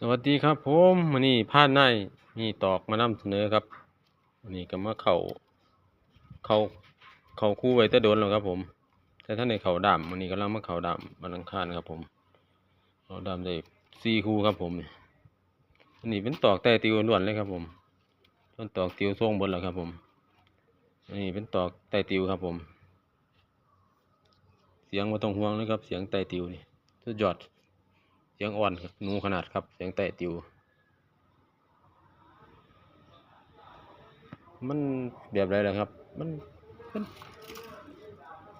สวัสดีครับผมวันนี้พาดในมีตอกมานำเสนอครับวันนี้ก็มาเข่าเข่าเข่าคู่ไว้แต่โดนแล้วครับผม แต่ท่านในเข่าดำวันนี้กำลังมาเข่าดำมันอังคารครับผมเข่าดำได้สี่คู่ครับผมนี่อันนี้เป็นตอกแต่ติวล้วนเลยครับผมต้นตอกติวทรงบนแล้วครับผมอันนี้เป็นตอกแต่ติวครับผม เสียงมาต้องห่วงเลยครับ เสียงแต่ติวนี่สุดยอด เสียงอ่อนครับนูขนาดครับ เสียงแต่ติว มันแบบไรล่ะครับ มันมัน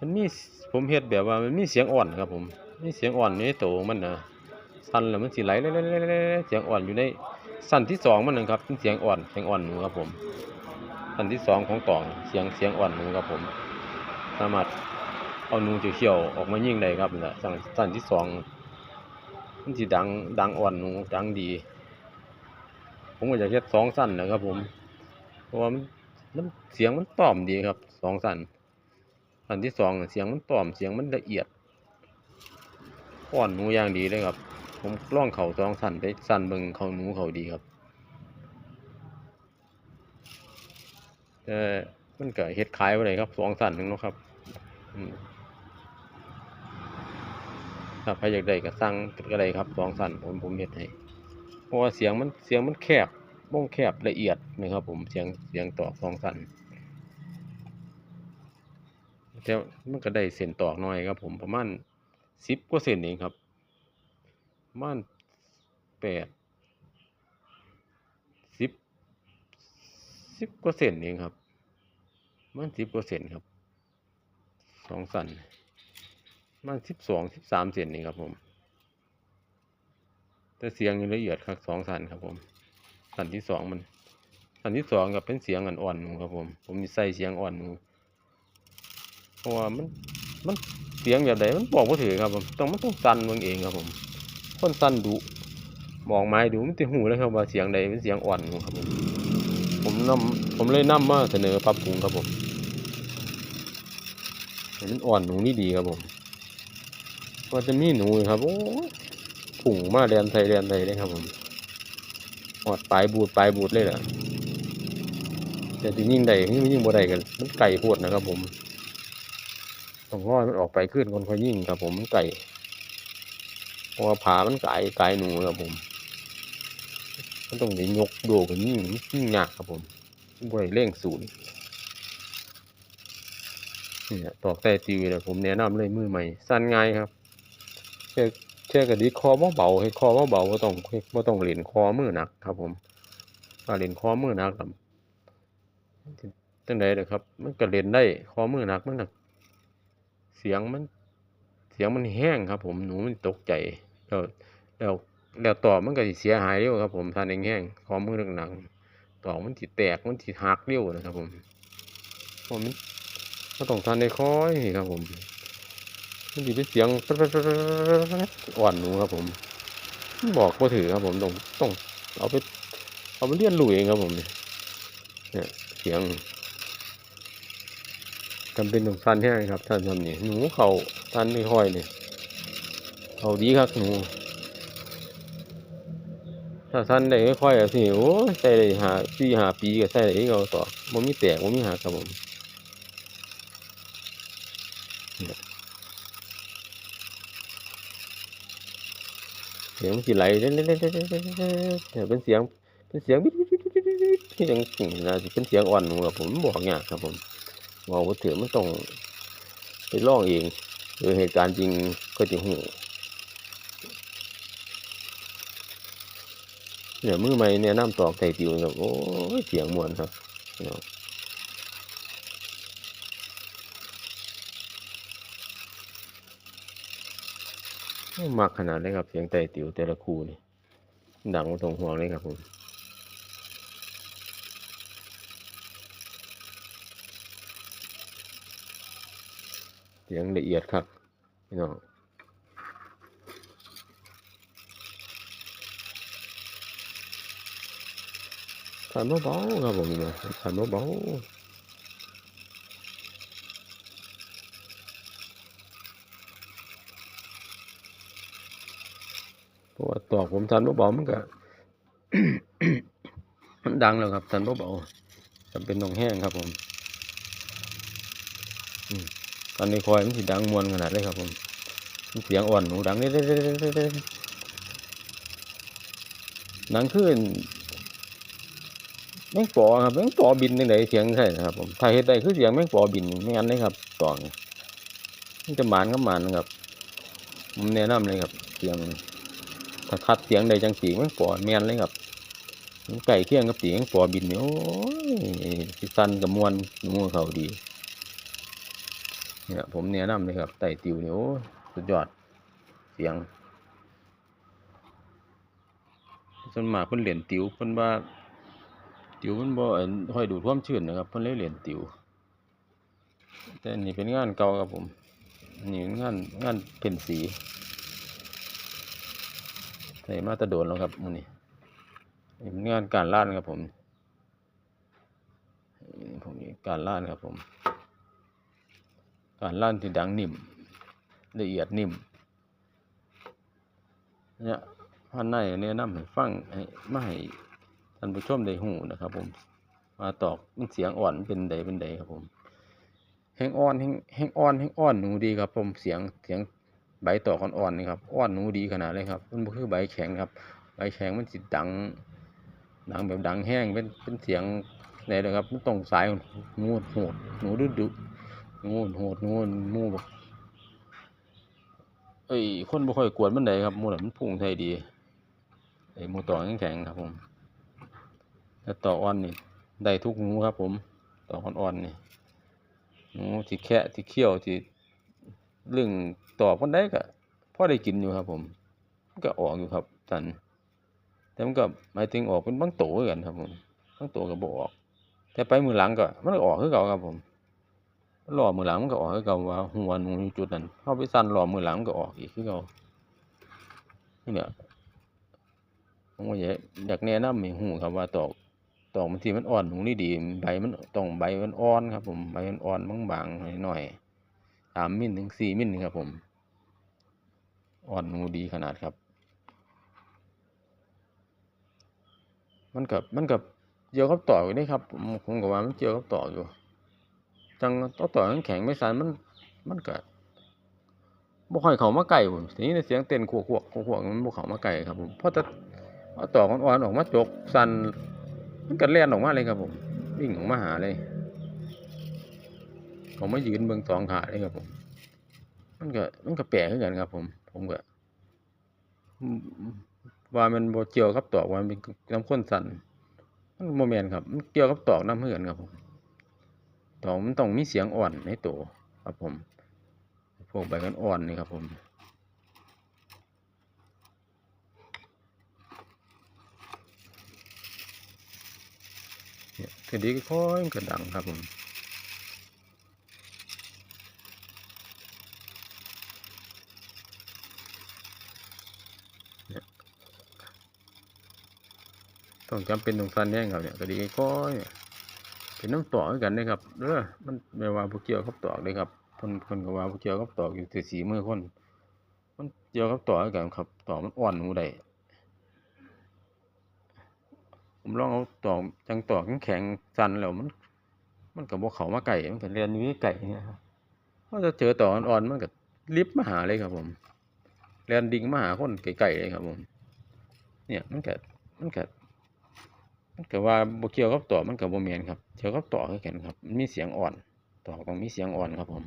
มันมีผมเฮ็ดแบบว่ามันมีเสียงอ่อนครับ ผมมีเสียงอ่อนอยู่ในโตมันนะสั่นแล้วมันสิไหลๆๆๆๆเสียงอ่อนอยู่ในสั่นที่สองมันนะครับเป็นเสียงอ่อนเสียงอ่อนหนูครับผมสั่นที่สองของตองเสียงเสียงอ่อนหนูครับผม สามารถเอาหนูเขียวๆออกมายิงได้ครับนะสั่นสั่นที่สอง มันสิดังดังอ่อนดังดี ผมก็อยากเฮ็ดสองสั้นนะครับ ผม เพราะว่ามันเสียงมันต่อมดีครับสองสั้นสั้นที่สองเสียงมันต่อมเสียงมันละเอียดอ่อนหนูอย่างดีเลยครับ ผมล่องเข่าสองสั้นไปสั้นเบิ่งเข่าหนูเข่าดีครับแต่มันก็เฮ็ดขายไว้เลยครับสองสั้นหนึงเนาะครับอืม ถ้าใครอยากได้ก็สั่งก็ได้ครับสองสั้นผมผมเฮ็ดให้เพราะว่าเสียงมันเสียงมันแคบวงแคบละเอียดนะครับผมเสียงเสียงตอกสองสั้นแต่มันก็ได้เส้นตอกน้อยครับ ผมประมาณสิบกว่าเส้นเองครับประมาณแปดสิบสิบกว่าเส้นเองครับมันสิบกว่าเส้นครับสองสั้น มันสิบสองสิบสามเซนนี่ครับผม แต่เสียงนี่ละเอียดครับสองสันครับผมสันที่สองมันสันที่สองกับเป็นเสียงอ่อนๆครับผม ผมมีใส่เสียงอ่อนเพราะว่ามันมันเสียงแบบไหนมันบอกว่าถือครับผมต้องมันต้องสั่นมืองเองครับผมคนสั่นดุมองไม้ดูมันจะหูแล้วครับว่าเสียงใดเป็นเสียงอ่อนครับผมผมนำผมเลยนำมาเสนอปรับปรุงครับผมมันอ่อนหนูนี่ดีครับผม ว่าจะมีหนูอยู่ครับโอ้ผุ่งมาเรียนไทยเรียนไทยเลยครับผมหอดปลายบูดปลายบูดเลยล่ะแต่ที่ยิ่งใดยิ่งยิ่งบ่ได้กันมันไก่โพดนะครับ ผมต้องรอให้มันออกไปขึ้นคนค่อยยิ่งครับ ผมมันไก่เพราะว่าผามันไก่ไก่หนูครับผมมันต้องได้ยกโดกันยิ่งยิ่งยากครับผมบ่ได้เร่งศูนย์นี่ตอกแต่ตีวเลยผมแนะนำเลยมือใหม่สั้นง่ายครับ แค่แค่กระดิกคอเบาๆให้คอเบาๆบ่ต้องบ่ต้องเล่นคอมือหนักครับ ผมถ้าเล่นคอมือหนักครับจังได๋เด้อครับ มันก็เล่นได้คอมือหนักมันน่ะเสียงมันเสียงมันแห้งครับ ผมหนูมันตกใจแล้วแล้วแล้วต่อมันก็เสียหายเร็วครับ ผมถ้าแห้งๆคอมือหนักๆต่อมันสิแตกมันสิหักเร็วนะครับ ผมเพราะมันมันต้องทันได้คอยครับผม มันสิเป็นเสียงอ่อนหนูครับผม บอกว่าถือครับผมต้องต้องเอาไปเอาไปเรียนรู้เองครับผมเนี่ยเสียงจำเป็นต้องสั้นแห้งครับท่านทำนี่หนูเขาสั้นไม่ค่อยเนี่ยเขาดีครับหนูถ้าสั้นได้ค่อยๆอะสิโอ้ใส่ได้หาสี่หาปีก็ใส่ได้เขาต่อมันมีแตกมันมีหักครับผม สียงสิไหลเล่นๆๆๆๆเล่นเล่นเป็นเสียงเป็นเสียงวิดวิดวิดวิดวิดที่ยังน่าจะเป็นเสียงอ่อนหนูครับผมบอกยากครับผมบอกว่าถือไมันต้องไปลองเองหรือเหตุการณ์จริงก็จะหูเนี่ยมือใหม่เนี่ยน้ำตอกไก่ติวครับโอ้เสียงมวนครับ มักขนาดเลยครับ เสียงไต่ติ๋วแต่ละคู่นี่ ดังตรงห่วงเลยครับผมเสียงละเอียดครับพี่น้องขันเบาๆครับผมนี่ยขันเบาๆ ราะว่าตอกผมสันเบาๆมันก็มันดังแล้วครับสันเบาๆจำเป็นต้องแห้งครับผมตอนนี้คอยมันสิดังมวนขนาดเลยครับผมเสียงอ่อนหนูดังเด้ๆๆๆๆดังขึ้นแมงปอครับแมงปอบินในไหนเสียงใช่ครับผมถ้าเฮ็ดได้คือเสียงแมงปอบินไม่งั้นเลยครับตองมันจะหมานก็หมานครับผมแนะนำเลยครับเสียง ถ้าคัดเสียงใดจังสีแมงปอแมนเลยครับไก่เคียงกับสีแมงปอบินเนี่โอ้ยสิสันกับมวนหนูเขาดีเนี่ยผมแนะนำเลยครับไต่ติวเนี่ยโอ้สุดยอดเสียงส่วนมากเพิ่นเหรียญติวเพิ่นว่าติวเพิ่นบ่เอิ่นค่อยดูดความชื้นนะครับเพิ่นเลยเหรียญติวแต่นี่เป็นงานเก่าครับผมนี่เป็นงานงานเพ้นสี ใส่มาตะโดนแล้วครับมื้อนี้นี่เป็นงานการล้านครับผมผมนี่การล้านครับผม การล้านที่ดังนิ่มละเอียดนิ่มเนี่ยพันในแนะนำให้ฟังให้มาให้ท่านผู้ชมได้หูนะครับ ผม มาตอกมันเสียงอ่อนเป็นใดเป็นใดครับผมแห้งอ่อนแห้งแห้งอ่อนแห้งอ่อนหนูดีครับผมเสียงเสียง ใบตอกอ่อนๆนี่ครับอ่อนหนูดีขนาดเลยครับมันคือใบแข็งครับ ใบแข็งมันสิดังดังแบบดังแห้งเป็นเป็นเสียงไหนเลยครับมันต้องสายงูโหดหนูดุดุงูโหดงูงูแบบเอ้ยคนบ่ค่อยกวนมันใดครับมูน่ะมันพุ่งใส่ดีไอ้มูต่อแข็งครับผมแต่ต่ออ่อนนี่ได้ทุกงูครับ ผม ต่ออ่อนๆนี่งูที่แคะที่เขี้ยวที่ เรื่องต่อคนใดก็พ่อได้กินอยู่ครับ ผมก็ออกอยู่ครับสันแต่มันก็หมายถึงออกเป็นบางโตคือกันครับ ผมบางโตก็บออก แต่ไปมือหลังก็มันก็ออกคือเก่าครับผมรอมือหลังมันก็ออกคือเก่าว่าหัวนูอยู่จุดนั้นเข้าไปสั่นรอมือหลังมันก็ออกอีกคือเก่านี่เนี่ยผมก็อยากอยากแนะนำให้หูครับว่าตอกตอกบางทีมันอ่อนหนูนี่ดีใบมันต้องใบมันอ่อนครับ ผมใบมันอ่อนบางๆหน่อยๆ สามมิลถึงสี่มิลครับผมอ่อนหนูดีขนาดครับ มันกับมันกับเกี่ยวกับต่ออยู่นี่ครับผมผมก็ว่ามันเกี่ยวกับต่ออยู่จังต่อต่อแข็งไม่สันมันมันก็บ่ค่อยเขามาใกล้ผมทีนี้เสียงเต้นขวกขวกขวกมันบ่เขามาใกล้ครับผมเพราะแต่เอาต่ออ่อนๆออกมาจกสันมันก็แล่นออกมาเลยครับผมวิ่งออกมาหาเลย ผมมายืนเบิ่งสองขาเลยครับผม มันก็มันก็แปลกคือกันครับ ผม ผมก็ว่ามันโบเกียวกับตอกว่ามันเป็นน้ำข้นสันมันบ่แม่นครับมันเกี่ยวกับตอกน้ำเหือนครับผมตอกมันต้องมีเสียงอ่อนในตัวครับผม พวกใบกันอ่อนนี่ครับผมเนี่ยทีนี้ค่อยกระดังครับผม ต้องจำเป็นต้องฟันแน่งครับเนี่ยก็ดีค่อยๆเนี่ยเป็นน้ำตอกคือกันเด้ครับเด้อมันแม่ว่าบ่เกี่ยวกับตอกเด้ครับเพิ่นเพิ่นก็ว่าบ่เกี่ยวกับตอกอยู่ที่สีมือคน มันเกี่ยวกับตอกคือกันครับตอกมันอ่อนหูได้ผมลองเอาตอกจังตอกแข็งสั่นแล้วมัน มันก็บ่เขามาใกล้มันก็เรียนอยู่ไกลเนี่ยครับพอจะเจอตอกอ่อนๆมันก็ลิบมาหาเลยครับผมเรียนดิงมาหาคนไกลๆเลยครับผม เนี่ยมันก็มันก็ มันก็ว่าบ่เกี่ยวกับต่อมันก็บ่แม่นครับเกี่ยวกับต่อคือกันครับมันมีเสียงอ่อนต่อกต้องมีเสียงอ่อนครับผม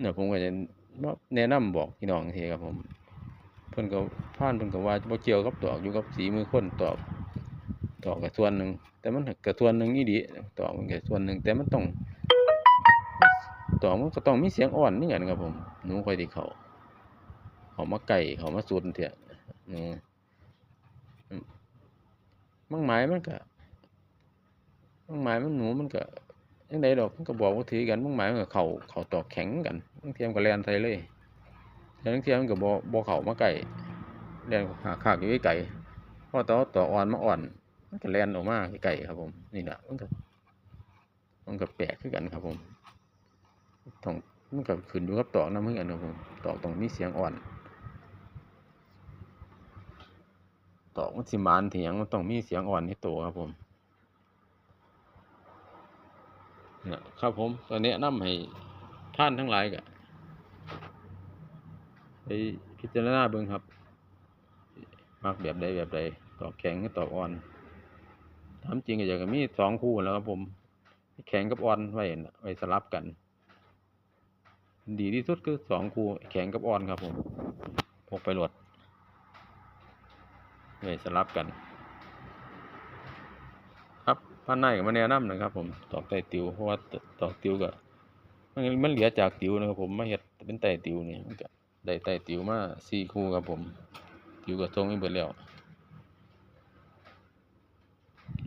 เนี่ยผมก็จะแนะนำบอกพี่น้องจังซี่ครับผมเพิ่นก็พานเพิ่นก็ว่าบ่เกี่ยวกับตอกอยู่กับสีมือคนตอกตอกก็ส่วนหนึ่งแต่มันก็ส่วนหนึ่งอีหลีตอกมันก็ส่วนหนึ่งแต่มันต้องตอกมันก็ต้องมีเสียงอ่อนนี่กันครับผมหนูคอยสิเขาเขามาใกล้เขามาสุดเถอะอืม บางหมายมันก็บางหมายมันหนูมันก็จังไดดอกมันก็บอกบ่ถือกันบางหมายมันก็เข้าเข้าตอกแข็งกันบางเทียมนก็แล่นใส่เลยแต่บางเทียมมันก็บ่บ่เข้ามาใกล้แล่นหาขากอยู่ไกลๆพอต่อต่ออ่อนมาอ่อน มันก็แล่นออกมาไกลๆครับผมนี่แหละมันก็มันก็แปลกคือกันครับผมต้องมันก็ขึ้นอยู่กับตอกน้ำคือกันครับผมตอกต้องมีเสียงอ่อน ตอกมันสิมานเถียงมันต้องมีเสียงอ่อนในตัวครับผมเนี่ยครับผมตอนนี้นำให้ท่านทั้งหลายก็ไปพิจารณาเบิ่งครับ มักแบบใดแบบใดตอกแข็งหรือตอกอ่อนทำจริงก็อยากจะมีสองคู่แล้วครับผม แข็งกับอ่อนไว้ไว้สลับกัน ดีที่สุดคือสองคู่แข็งกับอ่อนครับผมพกไปโหลด ไว้สลับกัน ครับพันในกับมาแนะนำนะครับ ผมตอกไตติวเพราะว่าตอกติวก็มันมันเหลือจากติวนะครับผมมาเฮ็ดเป็นไตติวนี่มันก็ได้ไตติวมาสี่คู่ครับผมติวก็ทรงให้เบิดแล้ว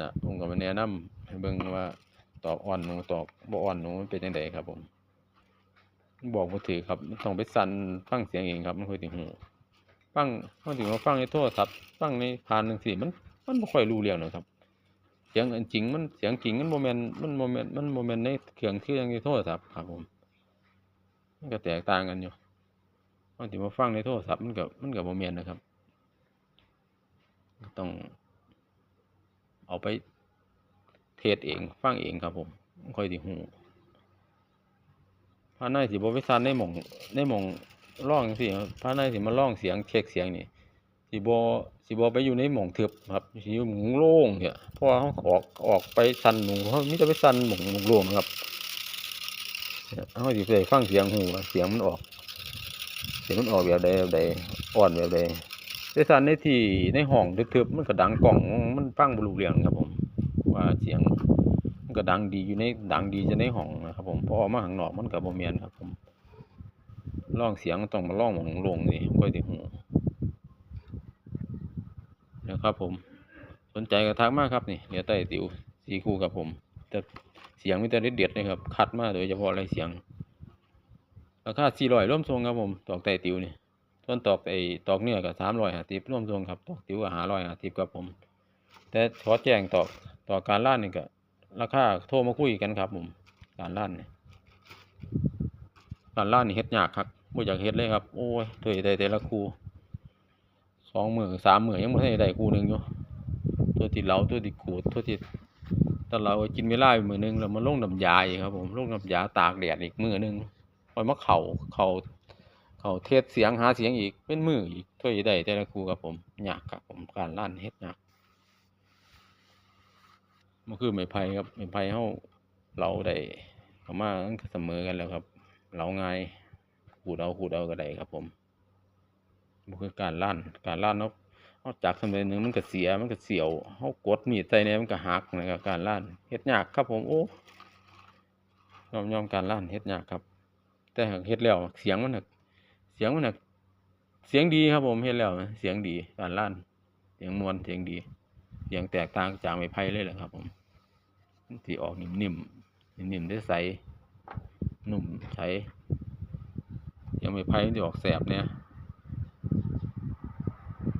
นะผมก็มาแนะนำให้เบิ่งว่าตอกอ่อนหนูตอกบ่อ่อนหนูมันเป็นจังไดครับผมบอกบ่ถือครับ ต้องไปสั่นฟังเสียงเองครับ มันค่อยสิฮู้ ฟังฟังถึงว่าฟังในโทรศัพท์ฟังในผ่านจังซี่มัน มันบ่ค่อยรู้เรื่องนะครับ เสียงอันจริงมันเสียงจริงมันบ่แม่นมันบ่แม่นมันบ่แม่นในเครื่องคือองในโทรศัพท์ครับผมมันก็แตกต่างกันอยู่บางทีมาฟังในโทรศัพท์มันก็มันก็บ่แม่นนะครับต้องเอาไปเทศเอง ฟังเองครับผมมันค่อยสิฮู้พระนายสิบ่ไปสั่นในหม่องในหม่อง ร้องจังซี่ครับพระนายสิมาร้องเสียงเช็คเสียงนี่สิบ่สิบ่ไปอยู่ในหม่องทึบครับสิอยู่หม่งโล่งเนี่ยเพราะว่าเขาออกออกไปสันหนูเขามีแต่ไปสันหม่องหม่องโล่งครับเขาสิได้ฟังเสียงฮู้ว่าเสียงมันออก เสียงมันออกแบบใดแบบใดอ่อนแบบใดแต่สันในที่ในห้องทึบๆมันก็ดังกล้องมันฟังบ่รู้เรื่องครับผม ว่าเสียงมันก็ดังดีอยู่ในดังดีจะในห้องนะครับผมพอมาข้างนอกมันก็บ่แม่นครับผม ร้องเสียงต้องมาร้องหมองลงนี่ค่อยสิฮู้นะครับผมสนใจก็ทักมากครับนี่เหลือใต้ติ๋วสีคู่กับผม แต่เสียงมีแต่เด็ดๆเลยครับคัดมากโดยเฉพาะอะไรเสียงราคา400ร่วมทรงครับผมตอกใต้ติ๋วนี่ส่วนตอกไอตอกเนื้อก็350ร่วมทรงครับตอกติ๋วก็550ครับผม แต่ขอแจ้งต่อต่อการล่านนี่ก็ราคาโทรมาคุยกันครับผมการล่านนี่การล่านนี่เฮ็ดยากครับ บ่อยากเฮ็ดเลยครับ โอ้ยเถยได้แต่ละคู่สองมื้อสามมื้อยังบ่ทันได้ได้คู่หนึ่งอยู่ตัวที่เหลาตัวที่ขูดตัวที่ถ้าเรากินเวลาไปมื้อหนึงแล้วมาลงน้ำยาอีกครับ ผมลงน้ำยาตากแดดอีกมือหนึงค่อยมาเข้าเข้าเข้าเทสเสียงหาเสียงอีกเป็นมืออีกเท่าสิได้แต่ละคู่ครับผมยากครับผมการล่านเฮ็ดยากมันคือไม้ไผ่ครับไม้ไผ่เฮาเราได้เข้ามามันก็เสมอกันแล้วครับ เราง่าย ขูดเอาขูดเอาก็ได้ครับ ผมมันคือการลั่นการลั่นเนาะเฮาจักสำเร็จหนึ่งมันก็เสียมันก็เสียวเฮากดมีดใส่แหน่มันก็หักนะครับการลั่นเฮ็ดยากครับ ผมโอ้ยอมยอมการลั่นเฮ็ดยากครับ แต่หากเฮ็ดแล้วเสียงมันหน่ะเสียงมันหน่ะเสียงดีครับ ผมเฮ็ดแล้วเสียงดีการลั่นเสียงมวลเสียงดีเสียงแตกต่างจากไม้ไผ่เลยแหละครับ ผมที่ออกนิ่มๆนิ่มๆได้ใสนุ่มใสเสี ยงไม้ไผ่มันสิออกแสบเนี่ย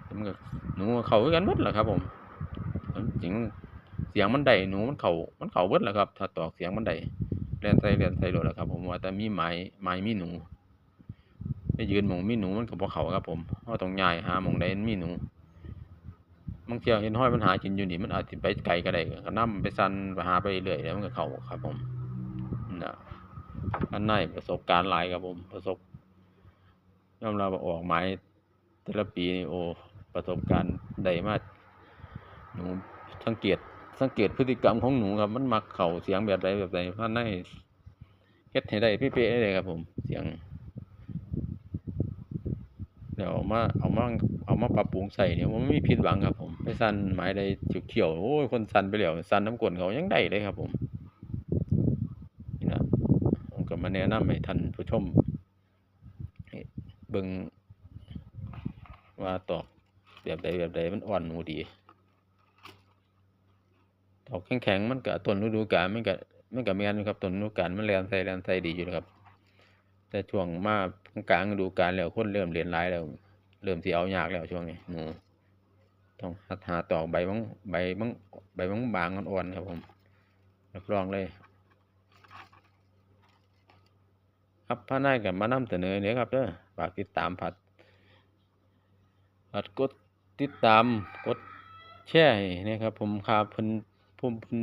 มันก็หนูเขากันหมดแหละครับผมจริงเสียงมันได้หนูมันเข้ามันเข้าเบิดแหละครับ ถ้าตอกเสียงมันได้เลียนใส่เลียนใส่โลดแหละครับ ผมว่าแต่มีไม้ไม้มีหนูไปยืนหมองมีหนูมันก็บ่เขาครับ ผมเพราะต้องย้ายหาหมองใดมันมีหนูบางเที่ยเห็นห้อยมันหากินอยู่นี่มันอาจสิไปไกลก็ได้ก็นำไปสันไปหาไปเรื่อยแล้วมันก็เข้าครับผมนะอันในประสบการณ์หลายครับผมประสบ ยอมรับว่าออกหมายแต่ละปีนี่โอ้ประสบการณ์ได้มากหนูสังเกตสังเกตพฤติกรรมของหนูครับ มันมักเข้าเสียงแบบใดแบบใดพันในเฮ็ดให้ได้เป๊ะๆเลยครับ ผมเสียงเดี๋ยวเอามาเอามาเอามาปรับปรุงใส่เนี่ยมันไม่มีผิดหวังครับ ผมไปสั่นหมายใดเขียวโอ้ยคนสั่นไปแล้วสั่นน้ำกลนเขายังได้เลยครับ ผมนี่นะผมก็มาแนะนำให้ท่านผู้ชม บิ่งว่าตอกแบบใดแบบใดมันอ่อนหนูดี ตอกแข็งๆมันก็ต้นฤดูกาลมันก็มันก็แม่นครับต้นฤดูกาลมันแลนใส่แลนใส่ดีอยู่นะครับแต่ช่วงมากลางฤดูกาลแล้วคนเริ่มเรียนหลายแล้ว เริ่มสิเอายากแล้วช่วงนี้หนูต้องหัดหาตอกใบบังใบบังใบบังบางอ่อนๆครับผมรับรองเลย ครับพระนายกับมานำเสนอเนี่ยครับเด้อฝากติดตามผัดผัดกดติดตามกดแชร์ให้นะครับ ผมคาเพิ่นผู้เพิ่น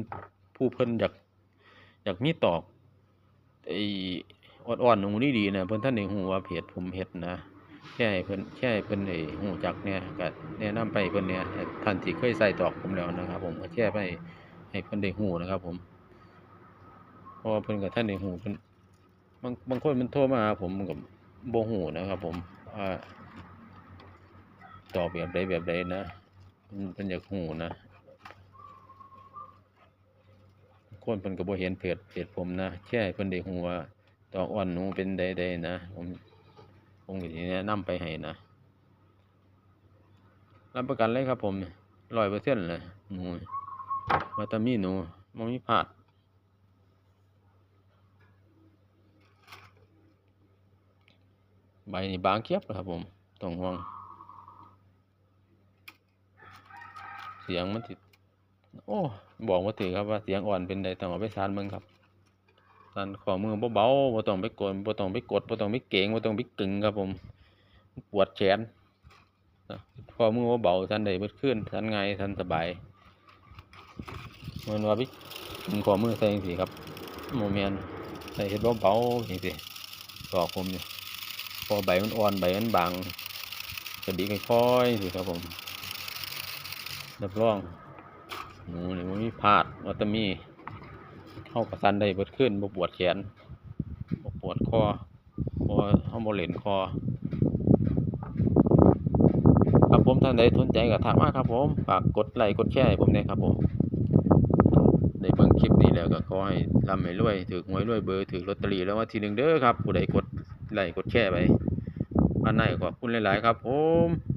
ผู้เพิ่นอยากอยากมีตอกไอ้อ่อนๆหนูนี่ดีนะเพิ่นท่านได้ฮู้ว่าเพจผมเฮ็ดนะแชร์เพิ่นแชร์เพิ่นได้ฮู้จักเนี่ยก็แนะนำไปเพิ่นเนี่ยท่านที่เคยใส่ตอกผมแล้วนะครับ ผมก็แชร์ไปให้เพิ่นได้ฮู้นะครับ ผมเพราะว่าเพิ่นก็ท่านได้ฮู้เพิ่น บางบางคนมันโทรมาหาผมมันก็บ่ฮู้นะครับ ผมว่าตอบแบบใดแบบใดนะเพิ่นเพิ่นอยากฮู้นะคนเพิ่นก็บ่เห็นเพจเพจผมนะแชร์ให้เพิ่นได้ฮู้ว่าตอกอ่อนหนูเป็นใดๆนะ ผมผมก็สิแนะนำไปให้นะรับประกันเลยครับผม100%เลยหนูว่าต่มีหนูบ่มีพลาด ใบนี่บางเกียบเลยครับผมต้องห่วง เสียงมันติด โอ้บอกว่าถือครับว่าเสียงอ่อนเป็นใดต้องเอาไปสานเบิ่งครับสานข้อมือเบาๆบ่ต้องไปกดบ่ต้องไปกดบ่ต้องไปเก่งบ่ต้องไปกึ่งครับผมปวดแขนข้อมือเบาๆสันได้เบิดขึ้นสันไง่านสบายเหมือนว่าไปกึ่ข้อมือใส่จังซี่ครับโมเมนใส่เฮ็ดเบาๆจังซี่อกผมนี่พ อใบมันอ่อนใบมันบางกระดิกค่อยๆสิครับผมรับรองหมูนี่มันมีพลาดวัตมีเข้ากระสันได้เบิดขึ้นบปวดแขนบปวดคอพราะว่าเฮาบ่เลนคอครับผมท่านใดสนใจก็ทักมาครับผมฝากกดไลค์กดแชร์ให้ผมด้วยครับผมได้เบิ่งคลิปนี้แล้วก็ขอให้ร่ำให้รวยถูกหวยรวยเบอร์ถูกลอตเตอรี่แล้ววันที่หนึ่งเด้อครับผู้ใดกด ไลค์กดแชร์ไปอันไหนขอบคุณหลาย ๆ ครับผม